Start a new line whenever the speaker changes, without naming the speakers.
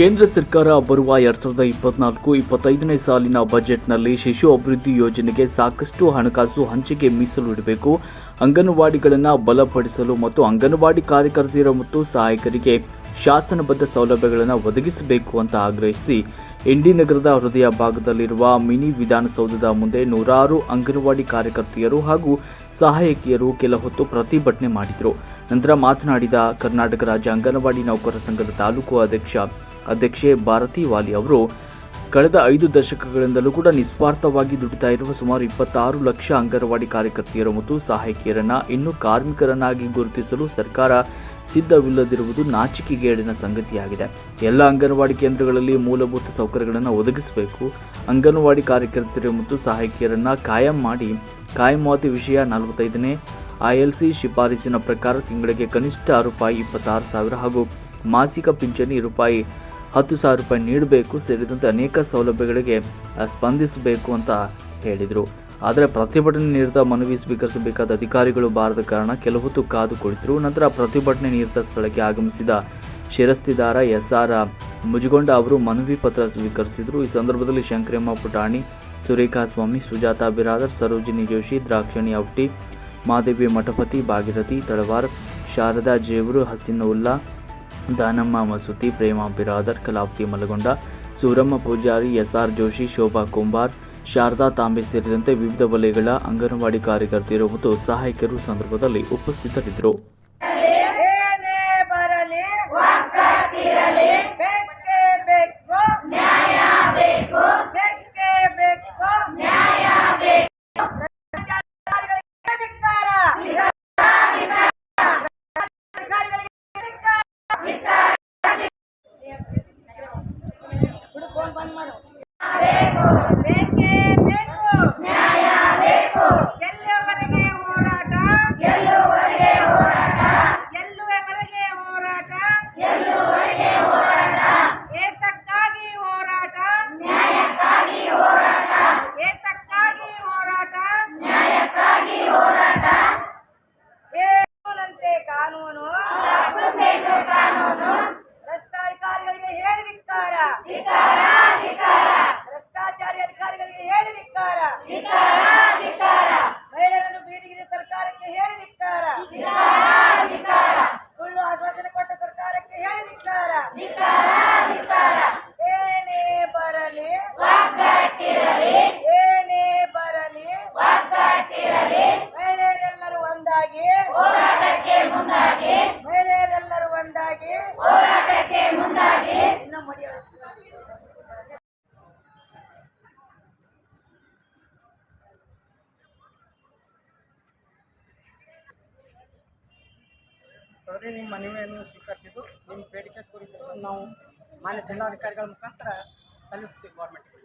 ಕೇಂದ್ರ ಸರ್ಕಾರ ಬರುವ ಎರಡ್ ಸಾವಿರದ ಇಪ್ಪತ್ನಾಲ್ಕು, ಇಪ್ಪತ್ತೈದನೇ ಸಾಲಿನ ಬಜೆಟ್ನಲ್ಲಿ ಶಿಶು ಅಭಿವೃದ್ಧಿ ಯೋಜನೆಗೆ ಸಾಕಷ್ಟು ಹಣಕಾಸು ಹಂಚಿಕೆ ಮೀಸಲಿಡಬೇಕು ಅಂಗನವಾಡಿಗಳನ್ನು ಬಲಪಡಿಸಲು ಮತ್ತು ಅಂಗನವಾಡಿ ಕಾರ್ಯಕರ್ತೆಯರು ಮತ್ತು ಸಹಾಯಕರಿಗೆ ಶಾಸನಬದ್ಧ ಸೌಲಭ್ಯಗಳನ್ನು ಒದಗಿಸಬೇಕು ಅಂತ ಆಗ್ರಹಿಸಿ ಇಂಡಿ ನಗರದ ಹೃದಯ ಭಾಗದಲ್ಲಿರುವ ಮಿನಿ ವಿಧಾನಸೌಧದ ಮುಂದೆ ನೂರಾರು ಅಂಗನವಾಡಿ ಕಾರ್ಯಕರ್ತೆಯರು ಹಾಗೂ ಸಹಾಯಕಿಯರು ಕೆಲ ಹೊತ್ತು ಪ್ರತಿಭಟನೆ ಮಾಡಿದರು. ನಂತರ ಮಾತನಾಡಿದ ಕರ್ನಾಟಕ ರಾಜ್ಯ ಅಂಗನವಾಡಿ ನೌಕರರ ಸಂಘದ ತಾಲೂಕು ಅಧ್ಯಕ್ಷ ಅಧ್ಯಕ್ಷೆ ಭಾರತಿ ವಾಲಿ ಅವರು ಕಳೆದ ಐದು ದಶಕಗಳಿಂದಲೂ ಕೂಡ ನಿಸ್ವಾರ್ಥವಾಗಿ ದುಡಿತಾ ಇರುವ ಸುಮಾರು ಇಪ್ಪತ್ತಾರು ಲಕ್ಷ ಅಂಗನವಾಡಿ ಕಾರ್ಯಕರ್ತೆಯರು ಮತ್ತು ಸಹಾಯಕಿಯರನ್ನ ಇನ್ನೂ ಕಾರ್ಮಿಕರನ್ನಾಗಿ ಗುರುತಿಸಲು ಸರ್ಕಾರ ಸಿದ್ಧವಿಲ್ಲದಿರುವುದು ನಾಚಿಕೆಗೇಡಿನ ಸಂಗತಿಯಾಗಿದೆ. ಎಲ್ಲ ಅಂಗನವಾಡಿ ಕೇಂದ್ರಗಳಲ್ಲಿ ಮೂಲಭೂತ ಸೌಕರ್ಯಗಳನ್ನು ಒದಗಿಸಬೇಕು. ಅಂಗನವಾಡಿ ಕಾರ್ಯಕರ್ತೆಯರು ಮತ್ತು ಸಹಾಯಕಿಯರನ್ನ ಕಾಯಂ ಮಾಡಿ ಕಾಯಮಾತಿ ವಿಷಯ ನಲವತ್ತೈದನೇ ಐಎಲ್ಸಿ ಶಿಫಾರಸಿನ ಪ್ರಕಾರ ತಿಂಗಳಿಗೆ ಕನಿಷ್ಠ ರೂಪಾಯಿ ಇಪ್ಪತ್ತಾರು ಸಾವಿರ ಹಾಗೂ ಮಾಸಿಕ ಪಿಂಚಣಿ ರೂಪಾಯಿ ಹತ್ತು ಸಾವಿರ ರೂಪಾಯಿ ನೀಡಬೇಕು, ಸೇರಿದಂತೆ ಅನೇಕ ಸೌಲಭ್ಯಗಳಿಗೆ ಸ್ಪಂದಿಸಬೇಕು ಅಂತ ಹೇಳಿದರು. ಆದರೆ ಪ್ರತಿಭಟನೆ ನಿರತ ಮನವಿ ಸ್ವೀಕರಿಸಬೇಕಾದ ಅಧಿಕಾರಿಗಳು ಬಾರದ ಕಾರಣ ಕೆಲ ಹೊತ್ತು ಕಾದು ಕುಳಿತರು. ನಂತರ ಪ್ರತಿಭಟನೆ ನಿರತ ಸ್ಥಳಕ್ಕೆ ಆಗಮಿಸಿದ ಶಿರಸ್ತಿದಾರ ಎಸ್ ಆರ್ ಮುಜುಗೊಂಡ ಅವರು ಮನವಿ ಪತ್ರ ಸ್ವೀಕರಿಸಿದರು. ಈ ಸಂದರ್ಭದಲ್ಲಿ ಶಂಕರಮ್ಮ ಪುಟಾಣಿ ಸುರೇಖಾ ಸ್ವಾಮಿ ಸುಜಾತಾ ಬಿರಾದರ್, ಸರೋಜಿನಿ ಜೋಶಿ, ದ್ರಾಕ್ಷಣಿ ಔಟಿ, ಮಾದೇವಿ ಮಠಪತಿ, ಭಾಗೀರಥಿ, ತಳವಾರ್, ಶಾರದಾ ಜೇವರು ಹಸಿನುಲ್ಲಾ ದಾನಮ್ಮ ಮಸೂತಿ ಪ್ರೇಮ, ಬಿರಾದರ್, ಕಲಾಪತಿ ಮಲಗೊಂಡ ಸೂರಮ್ಮ ಪೂಜಾರಿ, ಎಸ್ಆರ್ ಜೋಶಿ, ಶೋಭಾ ಕುಂಬಾರ್, ಶಾರದಾ ತಾಂಬೆ ಸೇರಿದಂತೆ ವಿವಿಧ ವಲಯಗಳ ಅಂಗನವಾಡಿ ಕಾರ್ಯಕರ್ತೆಯರು ಮತ್ತು ಸಹಾಯಕರು ಸಂದರ್ಭದಲ್ಲಿ ಉಪಸ್ಥಿತರಿದ್ದರು
ಏನೇ ಬರಲಿ ಒಗ್ಗಟ್ಟಿರಲಿ ಬೇಕೇ ಬೇಕು ನ್ಯಾಯ ಬೇಕು ಬೇಕೇ ಬೇಕು ನ್ಯಾಯ ಬೇಕು ಭ್ರಷ್ಟಾಚಾರಿಗಳಿಗೆ ಧಿಕ್ಕಾರ. ಅಧಿಕಾರಿಗಳಿಗೆ ಧಿಕ್ಕಾರ. ಬಿಡು, ಫೋನ್ ಬಂದ್ ಮಾಡು. ಬೇಕೇ ಬೇಕು. ನ್ಯಾಯ ಬೇಕು. ಹೋರಾಟ? ಏತಕ್ಕಾಗಿ ಹೋರಾಟ? ನ್ಯಾಯಕ್ಕಾಗಿ ಹೋರಾಟ? ಏತಕ್ಕಾಗಿ ಹೋರಾಟ? ನ್ಯಾಯಕ್ಕಾಗಿ ಹೋರಾಟ? ಏನಂತೆ ಕಾನೂನು? ಕಾನೂನು? ಭ್ರಷ್ಟಾಧಿಕಾರಿಗಳಿಗೆ ಹೇಳಿ ಧಿಕ್ಕಾರ ಭ್ರಷ್ಟಾಚಾರಿ ಹೋರಾಟಕ್ಕೆ ಮುಂದಾಗಿ
ನಿಮ್ಮ ಮನವಿಯನ್ನು ಸ್ವೀಕರಿಸಿದ್ದು ನಿಮ್ಮ ಬೇಡಿಕೆ ಕುರಿತು ನಾವು ಮಾನ್ಯ ಜಿಲ್ಲಾಧಿಕಾರಿಗಳ ಮುಖಾಂತರ ಸಲ್ಲಿಸ್ತೀವಿ ಗೌರ್ಮೆಂಟ್ಗೆ.